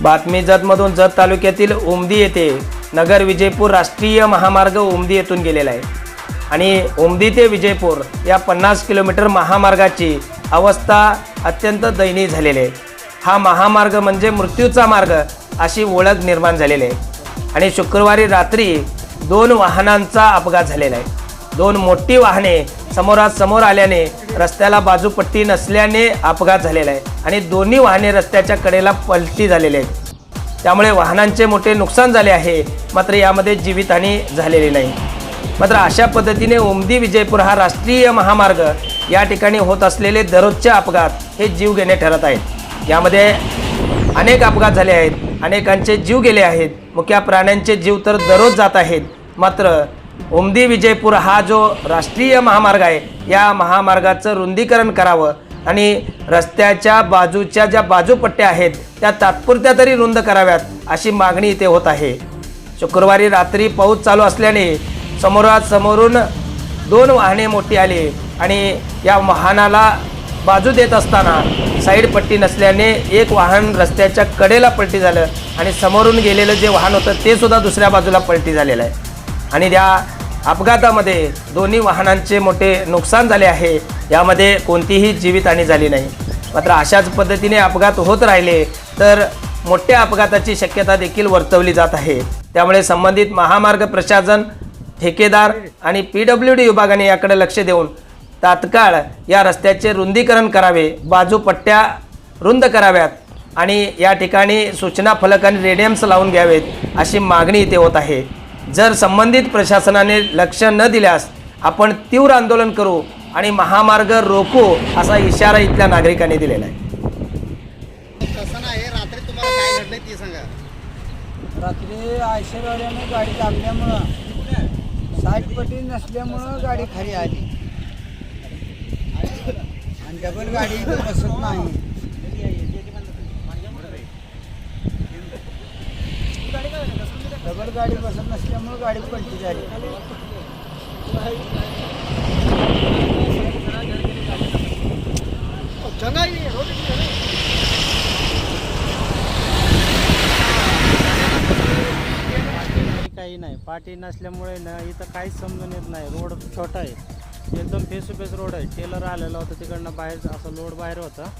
बातमी जतमधून जत तालुक्यातील उमदी येथे नगर विजयपूर राष्ट्रीय महामार्ग उमदी येथून गेलेला आहे. आणि उमदी ते विजयपूर या पन्नास किलोमीटर महामार्गाची अवस्था अत्यंत दयनीय झालेली आहे. हा महामार्ग म्हणजे मृत्यूचा मार्ग अशी ओळख निर्माण झालेली आहे. आणि शुक्रवारी रात्री दोन वाहनांचा अपघात झालेला आहे. दोन मोठी वाहने समोरासमोर आल्याने रस्त्याला बाजूपट्टी नसल्याने अपघात झालेला आहे आणि दोन्ही वाहने रस्त्याच्या कडेला पलटी झालेले आहेत. त्यामुळे वाहनांचे मोठे नुकसान झाले आहे मात्र यामध्ये जीवितहानी झालेली नाही. मात्र अशा पद्धतीने उमदी विजयपूर हा राष्ट्रीय महामार्ग या ठिकाणी होत असलेले दररोजचे अपघात हे जीव घेणे ठरत आहेत. यामध्ये अनेक अपघात झाले आहेत अनेकांचे जीव गेले आहेत. मुख्या प्राण्यांचे जीव तर दररोज जात आहेत मात्र उमदी विजयपूर हा जो राष्ट्रीय महामार्ग आहे या महामार्गाचं रुंदीकरण करावं आणि रस्त्याच्या बाजूच्या ज्या बाजूपट्ट्या आहेत त्या तात्पुरत्या तरी रुंद कराव्यात अशी मागणी इथे होत आहे. शुक्रवारी रात्री पाऊस चालू असल्याने समोरासमोरून दोन वाहने मोठी आली आणि या वाहनाला बाजू देत असताना साईड पट्टी नसल्याने एक वाहन रस्त्याच्या कडेला पलटी झालं आणि समोरून गेलेलं जे वाहन होतं ते सुद्धा दुसऱ्या बाजूला पलटी झालेलं आहे. आणि त्या अपघातामध्ये दोन्ही वाहनांचे मोठे नुकसान झाले आहे. यामध्ये कोणतीही जीवितहानी झाली नाही. मात्र अशाच पद्धतीने अपघात होत राहिले तर मोठ्या अपघाताची शक्यता देखील वर्तवली जात आहे. त्यामुळे संबंधित महामार्ग प्रशासन ठेकेदार आणि पी डब्ल्यू डी विभागाने याकडे लक्ष देऊन तात्काळ या रस्त्याचे रुंदीकरण करावे बाजूपट्ट्या रुंद कराव्यात आणि या ठिकाणी सूचना फलक आणि रेडियम्स लावून घ्यावेत अशी मागणी इथे होत आहे. जर संबंधित प्रशासनाने लक्ष न दिल्यास आपण तीव्र आंदोलन करू आणि महामार्ग रोखू असा इशारा इथल्या नागरिकांनी दिलेला आहे. तसं नाही रात्री तुम्हाला काय घडलंय ते सांगा. रात्री आयशरवाल्यानं गाडी लागल्यामुळं साईड पट्टी नसल्यामुळं गाडी खाली आली. आणि डबल गाडी इथं बसत नाही. डबल गाडी बसत नसल्यामुळं गाडी पलटी झाली. काही नाही पाठी नसल्यामुळे ना इथं काहीच समजून येत नाही. रोड छोटा आहे. एकदम फेस टू फेस रोड आहे. टेलर आलेला होता तिकडनं बाहेर असं लोड बाहेर होता.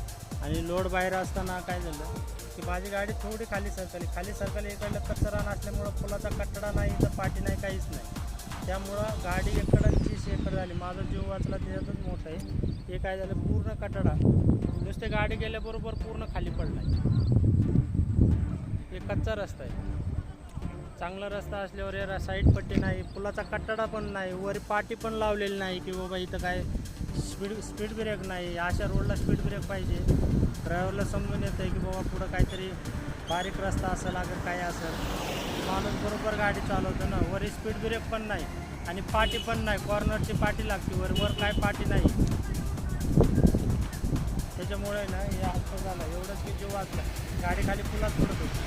आणि लोड बाहेर असताना काय झालं? की माझी गाडी थोडी खाली सरकली. खाली सरकली इकडलं कचरा नसल्यामुळं पुलाचा कट्टडा नाही तर पाठी नाही काहीच नाही. त्यामुळं गाडी एकडं तीस एकर झाली. माझा जीव वाचला त्याच्यातच मोठं आहे. हे काय झालं? पूर्ण कटडा नुसते गाडी गेल्याबरोबर पूर्ण खाली पडला हे कच्चा रस्ता आहे. चांगला रस्ता असल्यावर या साईड पट्टी नाही. पुलाचा कट्टडा पण नाही. वर पाटी पण लावलेली नाही की बाबा इथं काय स्पीड स्पीड ब्रेक नाही. अशा रोडला स्पीड ब्रेक पाहिजे. ड्रायव्हरला समजून येतं आहे की बाबा पुढं काहीतरी बारीक रस्ता असेल अगर काय असेल. माणूस बरोबर गाडी चालवतो ना. वर स्पीड ब्रेक पण नाही आणि पाठी पण नाही. कॉर्नरची पाटी लागते. वर वर काय पाटी नाही. त्याच्यामुळे ना हे असं झाला. एवढंच की जीव वाचला. गाडी खाली पुलात पडत. होती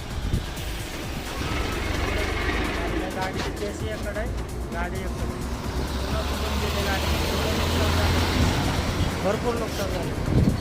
आणि गाडीची चेसी एकडे आहे गाडी एकडे. पुन्हा कुठून गेली गाडी. नुकसान झालं भरपूर नुकसान झालं.